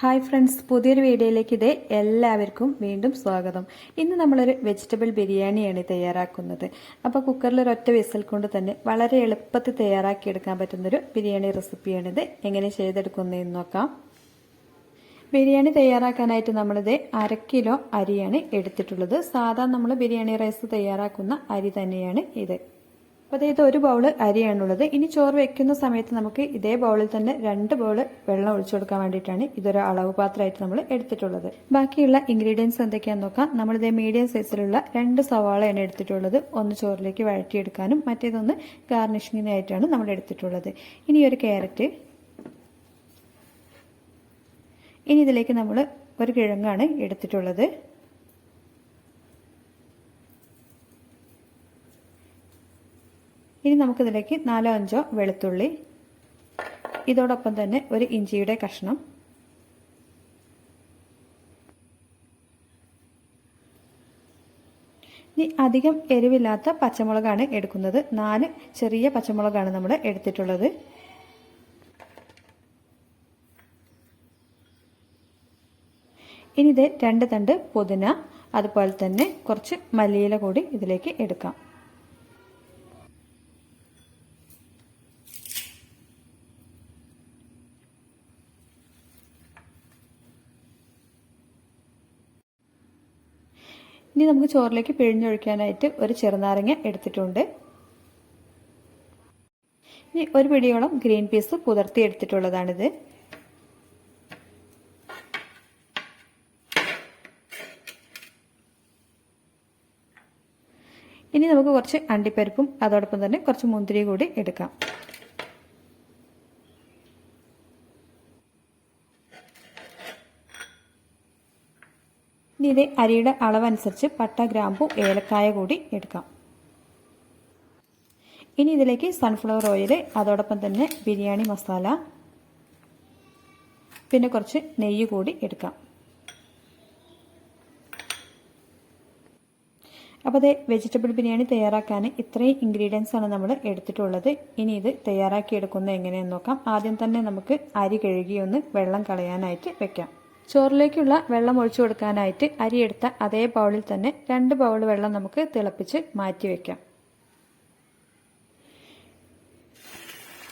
Hi friends പുതിയൊരു വീഡിയോയിലേക്ക് ഇതേ എല്ലാവർക്കും വീണ്ടും സ്വാഗതം. ഇന്ന് നമ്മളൊരു വെജിറ്റബിൾ ബിരിയാണിയാണ് തയ്യാറാക്കുന്നത്. അപ്പോൾ കുക്കറിൽ ഒരൊറ്റ വിസൽ കൊണ്ട് തന്നെ വളരെ എളുപ്പത്തിൽ തയ്യാറാക്കിയെടുക്കാൻ പറ്റുന്നൊരു ബിരിയാണി റെസിപ്പിയാണിത് എങ്ങനെ ചെയ്തെടുക്കുന്നതെന്ന് നോക്കാം. ബിരിയാണി തയ്യാറാക്കാനായിട്ട് നമ്മളിത് അര കിലോ അരിയാണ് എടുത്തിട്ടുള്ളത്. സാധാരണ നമ്മൾ ബിരിയാണി റൈസ് തയ്യാറാക്കുന്ന അരി തന്നെയാണ് ഇത്. അപ്പോൾ അതായത് ഒരു ബൗൾ അരിയാണുള്ളത്. ഇനി ചോറ് വെക്കുന്ന സമയത്ത് നമുക്ക് ഇതേ ബൗളിൽ തന്നെ രണ്ട് ബൗൾ വെള്ളം ഒഴിച്ചു കൊടുക്കാൻ വേണ്ടിയിട്ടാണ് ഇതൊരു അളവ് പാത്രമായിട്ട് നമ്മൾ എടുത്തിട്ടുള്ളത്. ബാക്കിയുള്ള ഇൻഗ്രീഡിയൻസ് എന്തൊക്കെയാണെന്ന് നോക്കാം. നമ്മളിതേ മീഡിയം സൈസിലുള്ള രണ്ട് സവാളയാണ് എടുത്തിട്ടുള്ളത്. ഒന്ന് ചോറിലേക്ക് വഴറ്റിയെടുക്കാനും മറ്റേതൊന്ന് ഗാർണിഷിങ്ങിനായിട്ടാണ് നമ്മൾ എടുത്തിട്ടുള്ളത്. ഇനി ഒരു ക്യാരറ്റ് ഇനി ഇതിലേക്ക് നമ്മൾ ഒരു കിഴങ്ങാണ് എടുത്തിട്ടുള്ളത്. ഇനി നമുക്കിതിലേക്ക് നാലോ അഞ്ചോ വെളുത്തുള്ളി. ഇതോടൊപ്പം തന്നെ ഒരു ഇഞ്ചിയുടെ കഷ്ണം. ഇനി അധികം എരിവില്ലാത്ത പച്ചമുളകാണ് എടുക്കുന്നത്. നാല് ചെറിയ പച്ചമുളകാണ് നമ്മൾ എടുത്തിട്ടുള്ളത്. ഇനി ഇത് രണ്ട് തണ്ട് പുതിന അതുപോലെ തന്നെ കുറച്ച് മല്ലിയില കൂടി ഇതിലേക്ക് എടുക്കാം. ഇനി നമുക്ക് ചോറിലേക്ക് പിഴിഞ്ഞൊഴിക്കാനായിട്ട് ഒരു ചെറുനാരങ്ങ എടുത്തിട്ടുണ്ട്. ഇനി ഒരു പിടിയോളം ഗ്രീൻ പീസ് പുതർത്തി എടുത്തിട്ടുള്ളതാണിത്. ഇനി നമുക്ക് കുറച്ച് അണ്ടിപ്പരിപ്പും അതോടൊപ്പം തന്നെ കുറച്ച് മുന്തിരി കൂടി എടുക്കാം. ഇത് അരിയുടെ അളവനുസരിച്ച് പട്ട ഗ്രാമ്പു ഏലക്കായ കൂടി എടുക്കാം. ഇനി ഇതിലേക്ക് സൺഫ്ലവർ ഓയിൽ അതോടൊപ്പം തന്നെ ബിരിയാണി മസാല പിന്നെ കുറച്ച് നെയ്യ് കൂടി എടുക്കാം. അപ്പോൾ അത് വെജിറ്റബിൾ ബിരിയാണി തയ്യാറാക്കാൻ ഇത്രയും ഇൻഗ്രീഡിയൻസ് ആണ് നമ്മൾ എടുത്തിട്ടുള്ളത്. ഇനി ഇത് തയ്യാറാക്കി എടുക്കുന്നത് എങ്ങനെയെന്ന് നോക്കാം. ആദ്യം തന്നെ നമുക്ക് അരി കഴുകി ഒന്ന് വെള്ളം കളയാനായിട്ട് വെക്കാം. ചോറിലേക്കുള്ള വെള്ളം ഒഴിച്ചു കൊടുക്കാനായിട്ട് അരിയെടുത്ത അതേ ബൗളിൽ തന്നെ രണ്ട് ബൗൾ വെള്ളം നമുക്ക് തിളപ്പിച്ച് മാറ്റി വെക്കാം.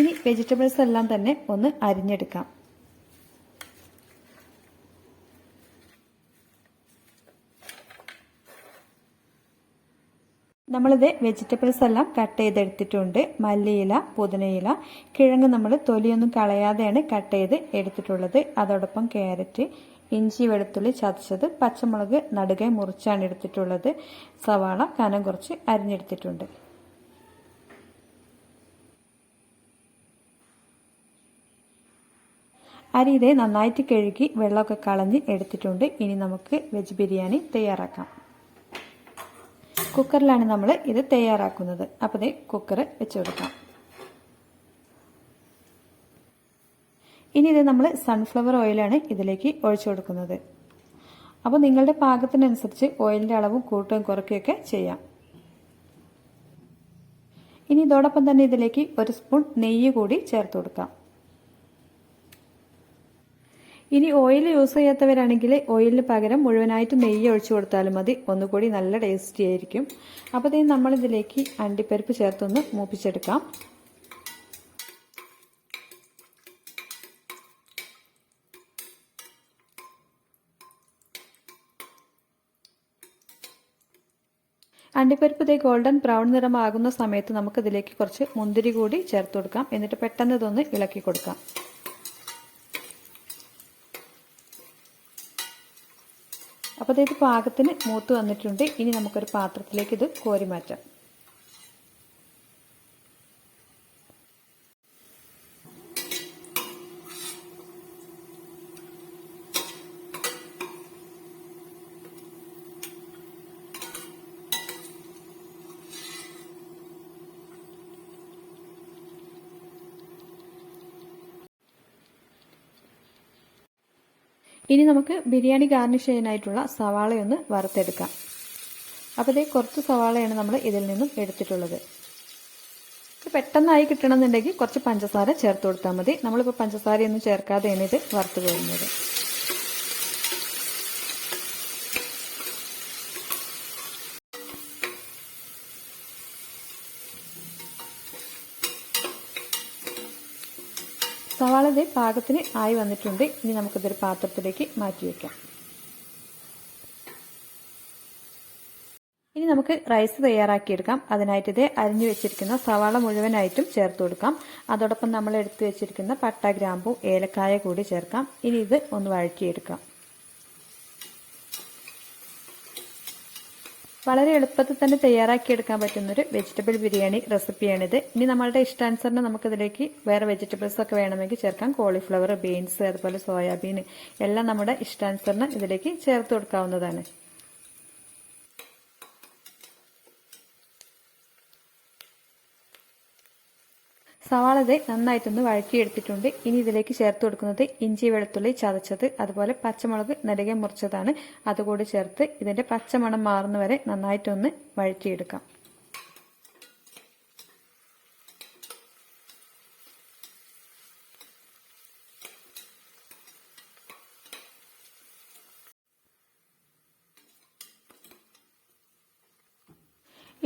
ഇനി വെജിറ്റബിൾസ് എല്ലാം തന്നെ ഒന്ന് അരിഞ്ഞെടുക്കാം. നമ്മളിത് വെജിറ്റബിൾസ് എല്ലാം കട്ട് ചെയ്തെടുത്തിട്ടുണ്ട്. മല്ലിയില പുതിനയില കിഴങ്ങ് നമ്മൾ തൊലിയൊന്നും കളയാതെയാണ് കട്ട് ചെയ്ത് എടുത്തിട്ടുള്ളത്. അതോടൊപ്പം ക്യാരറ്റ് ഇഞ്ചി വെളുത്തുള്ളി ചതച്ചത് പച്ചമുളക് നടുകെ മുറിച്ചാണ് എടുത്തിട്ടുള്ളത്. സവാള കനം കുറച്ച് അരിഞ്ഞെടുത്തിട്ടുണ്ട്. അരി നന്നായിട്ട് കഴുകി വെള്ളമൊക്കെ കളഞ്ഞ് എടുത്തിട്ടുണ്ട്. ഇനി നമുക്ക് വെജ് ബിരിയാണി തയ്യാറാക്കാം. കുക്കറിലാണ് നമ്മൾ ഇത് തയ്യാറാക്കുന്നത്. അപ്പോൾ ഇത് കുക്കർ വെച്ച് കൊടുക്കാം. ഇനി ഇത് നമ്മൾ സൺഫ്ലവർ ഓയിലാണ് ഇതിലേക്ക് ഒഴിച്ചു കൊടുക്കുന്നത്. അപ്പോൾ നിങ്ങളുടെ പാകത്തിനനുസരിച്ച് ഓയിലിന്റെ അളവും കൂട്ടുകയും കുറയ്ക്കുകയൊക്കെ ചെയ്യാം. ഇനി ഇതോടൊപ്പം തന്നെ ഇതിലേക്ക് ഒരു സ്പൂൺ നെയ്യ് കൂടി ചേർത്ത് കൊടുക്കാം. ഇനി ഓയിൽ യൂസ് ചെയ്യാത്തവരാണെങ്കിൽ ഓയിലിന് പകരം മുഴുവനായിട്ട് നെയ്യ് ഒഴിച്ചു കൊടുത്താലും മതി. ഒന്നുകൂടി നല്ല ടേസ്റ്റി ആയിരിക്കും. അപ്പോൾ നമ്മൾ നമ്മളിതിലേക്ക് അണ്ടിപ്പരിപ്പ് ചേർത്തൊന്ന് മൂപ്പിച്ചെടുക്കാം. അണ്ടിപ്പരിപ്പ് ഇതേ ഗോൾഡൻ ബ്രൗൺ നിറമാകുന്ന സമയത്ത് നമുക്കിതിലേക്ക് കുറച്ച് മുന്തിരി കൂടി ചേർത്ത് കൊടുക്കാം. എന്നിട്ട് പെട്ടെന്ന് ഇതൊന്ന് ഇളക്കി കൊടുക്കാം. അപ്പോൾ ഇത് പാകത്തിന് മൂത്ത് വന്നിട്ടുണ്ട്. ഇനി നമുക്കൊരു പാത്രത്തിലേക്ക് ഇത് കോരി മാറ്റാം. ഇനി നമുക്ക് ബിരിയാണി ഗാർണിഷ് ചെയ്യാനായിട്ടുള്ള സവാളയൊന്ന് വറുത്തെടുക്കാം. അപ്പോൾ ഇതേ കുറച്ച് സവാളയാണ് നമ്മൾ ഇതിൽ നിന്നും എടുത്തിട്ടുള്ളത്. പെട്ടെന്നായി കിട്ടണമെന്നുണ്ടെങ്കിൽ കുറച്ച് പഞ്ചസാര ചേർത്ത് കൊടുത്താൽ മതി. നമ്മളിപ്പോൾ പഞ്ചസാരയൊന്നും ചേർക്കാതെയാണ് ഇത് വറുത്ത് പോകുന്നത്. ഇത് പാകത്തിന് ആയി വന്നിട്ടുണ്ട്. ഇനി നമുക്കിതൊരു പാത്രത്തിലേക്ക് മാറ്റി വെക്കാം. ഇനി നമുക്ക് റൈസ് തയ്യാറാക്കിയെടുക്കാം. അതിനായിട്ട് ഇത് അരിഞ്ഞു വെച്ചിരിക്കുന്ന സവാള മുഴുവനായിട്ടും ചേർത്ത് കൊടുക്കാം. അതോടൊപ്പം നമ്മൾ എടുത്തു വെച്ചിരിക്കുന്ന പട്ട ഗ്രാമ്പു ഏലക്കായ കൂടി ചേർക്കാം. ഇനി ഇത് ഒന്ന് വഴറ്റിയെടുക്കാം. വളരെ എളുപ്പത്തിൽ തന്നെ തയ്യാറാക്കിയെടുക്കാൻ പറ്റുന്നൊരു വെജിറ്റബിൾ ബിരിയാണി റെസിപ്പിയാണിത്. ഇനി നമ്മളുടെ ഇഷ്ടാനുസരണം നമുക്കിതിലേക്ക് വേറെ വെജിറ്റബിൾസ് ഒക്കെ വേണമെങ്കിൽ ചേർക്കാം. കോളിഫ്ലവർ ബീൻസ് അതുപോലെ സോയാബീൻ എല്ലാം നമ്മുടെ ഇഷ്ടാനുസരണം ഇതിലേക്ക് ചേർത്ത് കൊടുക്കാവുന്നതാണ്. സവാള ഇത് നന്നായിട്ടൊന്ന് വഴക്കിയെടുത്തിട്ടുണ്ട് ഇനി ഇതിലേക്ക് ചേർത്ത് കൊടുക്കുന്നത് ഇഞ്ചി വെളുത്തുള്ളി ചതച്ചത് അതുപോലെ പച്ചമുളക് നെടുകെ മുറിച്ചതാണ്. അതുകൂടി ചേർത്ത് ഇതിന്റെ പച്ചമണം മാറുന്നവരെ നന്നായിട്ടൊന്ന് വഴറ്റിയെടുക്കാം.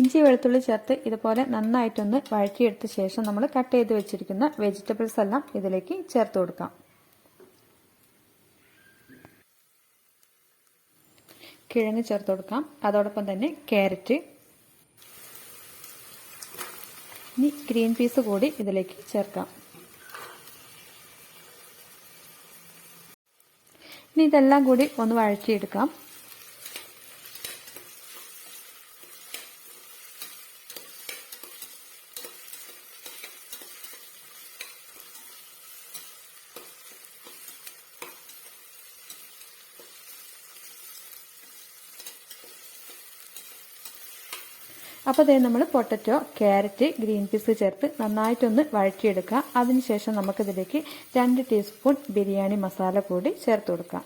ഇഞ്ചി വെളുത്തുള്ളി ചേർത്ത് ഇതുപോലെ നന്നായിട്ടൊന്ന് വഴറ്റിയെടുത്ത ശേഷം നമ്മൾ കട്ട് ചെയ്ത് വെച്ചിരിക്കുന്ന വെജിറ്റബിൾസ് എല്ലാം ഇതിലേക്ക് ചേർത്ത് കൊടുക്കാം. കിഴങ്ങ് ചേർത്ത് കൊടുക്കാം. അതോടൊപ്പം തന്നെ ക്യാരറ്റ്. ഇനി ഗ്രീൻ പീസ് കൂടി ഇതിലേക്ക് ചേർക്കാം. ഇനി ഇതെല്ലാം കൂടി ഒന്ന് വഴറ്റിയെടുക്കാം. അപ്പോൾ അതേ നമ്മൾ പൊട്ടറ്റോ ക്യാരറ്റ് ഗ്രീൻ പീസ് ചേർത്ത് നന്നായിട്ടൊന്ന് വഴറ്റിയെടുക്കുക. അതിനുശേഷം നമുക്കിതിലേക്ക് രണ്ട് ടീസ്പൂൺ ബിരിയാണി മസാല കൂടി ചേർത്ത് കൊടുക്കാം.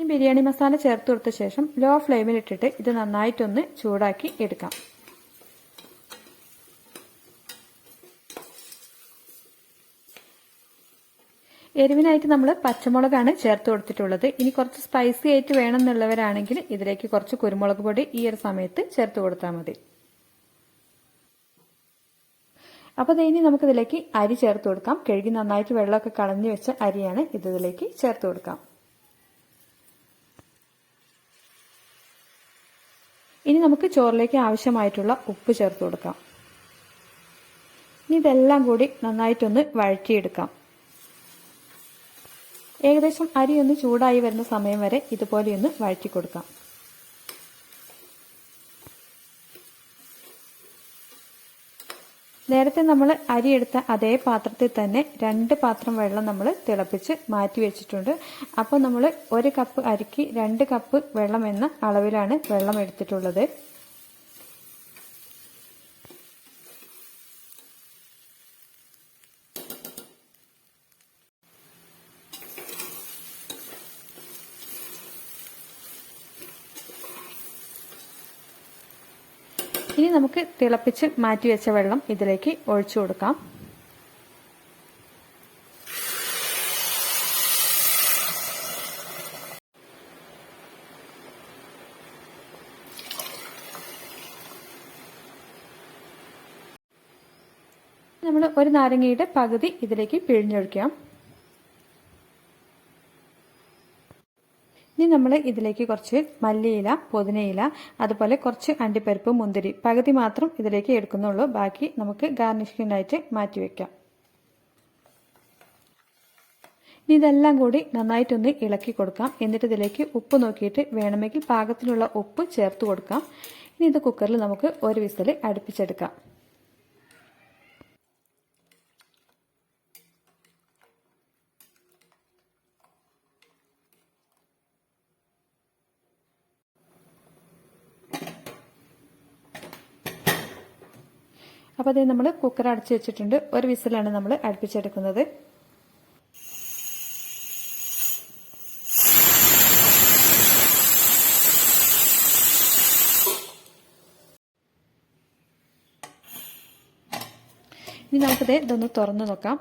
ഈ ബിരിയാണി മസാല ചേർത്ത് കൊടുത്ത ശേഷം ലോ ഫ്ലെയിമിൽ ഇട്ടിട്ട് ഇത് നന്നായിട്ടൊന്ന് ചൂടാക്കി എടുക്കാം. എരിവിനായിട്ട് നമ്മൾ പച്ചമുളകാണ് ചേർത്ത് കൊടുത്തിട്ടുള്ളത്. ഇനി കുറച്ച് സ്പൈസി ആയിട്ട് വേണം എന്നുള്ളവരാണെങ്കിൽ ഇതിലേക്ക് കുറച്ച് കുരുമുളക് പൊടി ഈ ഒരു സമയത്ത് ചേർത്ത് കൊടുത്താൽ മതി. അപ്പോൾ ഇനി നമുക്കിതിലേക്ക് അരി ചേർത്ത് കൊടുക്കാം. കഴുകി നന്നായിട്ട് വെള്ളമൊക്കെ കളഞ്ഞു വെച്ച അരിയാണ് ഇതിലേക്ക് ചേർത്ത് കൊടുക്കാം. ഇനി നമുക്ക് ചോറിലേക്ക് ആവശ്യമായിട്ടുള്ള ഉപ്പ് ചേർത്ത് കൊടുക്കാം. ഇനി ഇതെല്ലാം കൂടി നന്നായിട്ടൊന്ന് വഴറ്റിയെടുക്കാം. ഏകദേശം അരി ഒന്ന് ചൂടായി വരുന്ന സമയം വരെ ഇതുപോലെയൊന്ന് വഴറ്റി കൊടുക്കാം. നേരത്തെ നമ്മൾ അരി എടുത്ത അതേ പാത്രത്തിൽ തന്നെ രണ്ട് പാത്രം വെള്ളം നമ്മൾ തിളപ്പിച്ച് മാറ്റി വെച്ചിട്ടുണ്ട്. അപ്പോൾ നമ്മൾ ഒരു കപ്പ് അരിക്ക് രണ്ട് കപ്പ് വെള്ളം എന്ന അളവിലാണ് വെള്ളം എടുത്തിട്ടുള്ളത്. ഇനി നമുക്ക് തിളപ്പിച്ച് മാറ്റി വെച്ച വെള്ളം ഇതിലേക്ക് ഒഴിച്ചു കൊടുക്കാം. നമ്മൾ ഒരു നാരങ്ങയുടെ പകുതി ഇതിലേക്ക് പിഴിഞ്ഞൊഴിക്കാം. ഇനി നമ്മൾ ഇതിലേക്ക് കുറച്ച് മല്ലിയില പുതിനയില അതുപോലെ കുറച്ച് അണ്ടിപ്പരിപ്പ് മുന്തിരി പകുതി മാത്രം ഇതിലേക്ക് എടുക്കുന്നുള്ളൂ. ബാക്കി നമുക്ക് ഗാർണിഷിങ്ങിനായിട്ട് മാറ്റി വെക്കാം. ഇനി ഇതെല്ലാം കൂടി നന്നായിട്ടൊന്ന് ഇളക്കി കൊടുക്കാം. എന്നിട്ട് ഇതിലേക്ക് ഉപ്പ് നോക്കിയിട്ട് വേണമെങ്കിൽ പാകത്തിനുള്ള ഉപ്പ് ചേർത്ത് കൊടുക്കാം. ഇനി ഇത് കുക്കറിൽ നമുക്ക് ഒരു വിസിൽ അടുപ്പിച്ചെടുക്കാം. അപ്പോൾ അതേ നമ്മൾ കുക്കർ അടച്ചു വെച്ചിട്ടുണ്ട്. ഒരു വിസിലാണ് നമ്മൾ അടുപ്പിച്ചെടുക്കുന്നത്. ഇനി നമുക്കിത് ഇതൊന്ന് തുറന്ന് നോക്കാം.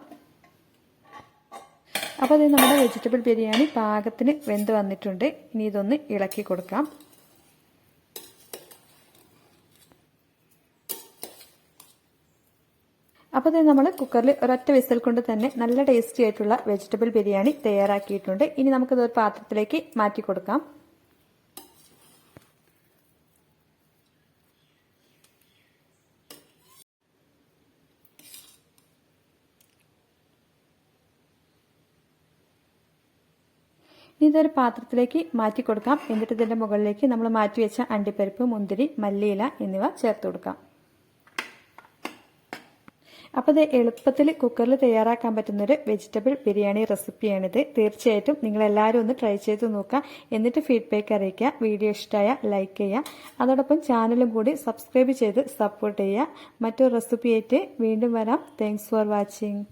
അപ്പോൾ അത് നമ്മുടെ വെജിറ്റബിൾ ബിരിയാണി പാകത്തിന് വെന്ത് വന്നിട്ടുണ്ട്. ഇനി ഇതൊന്ന് ഇളക്കി കൊടുക്കാം. അപ്പോൾ ഇത് നമ്മൾ കുക്കറിൽ ഒരൊറ്റ വിസൽ കൊണ്ട് തന്നെ നല്ല ടേസ്റ്റി ആയിട്ടുള്ള വെജിറ്റബിൾ ബിരിയാണി തയ്യാറാക്കിയിട്ടുണ്ട്. ഇനി നമുക്കിത് ഒരു പാത്രത്തിലേക്ക് മാറ്റി കൊടുക്കാം. ഇതൊരു പാത്രത്തിലേക്ക് മാറ്റി കൊടുക്കാം. എന്നിട്ട് ഇതിന്റെ മുകളിലേക്ക് നമ്മൾ മാറ്റി വെച്ച അണ്ടിപ്പരിപ്പ് മുന്തിരി മല്ലിയില എന്നിവ ചേർത്ത് കൊടുക്കാം. അപ്പോൾ ഇത് എളുപ്പത്തിൽ കുക്കറിൽ തയ്യാറാക്കാൻ പറ്റുന്നൊരു വെജിറ്റബിൾ ബിരിയാണി റെസിപ്പിയാണിത്. തീർച്ചയായിട്ടും നിങ്ങളെല്ലാവരും ഒന്ന് ട്രൈ ചെയ്ത് നോക്കുക. എന്നിട്ട് ഫീഡ്ബാക്ക് അറിയിക്കുക. വീഡിയോ ഇഷ്ടമായ ലൈക്ക് ചെയ്യുക. അതോടൊപ്പം ചാനലും കൂടി സബ്സ്ക്രൈബ് ചെയ്ത് സപ്പോർട്ട് ചെയ്യുക. മറ്റൊരു റെസിപ്പിയായിട്ട് വീണ്ടും വരാം. Thanks for watching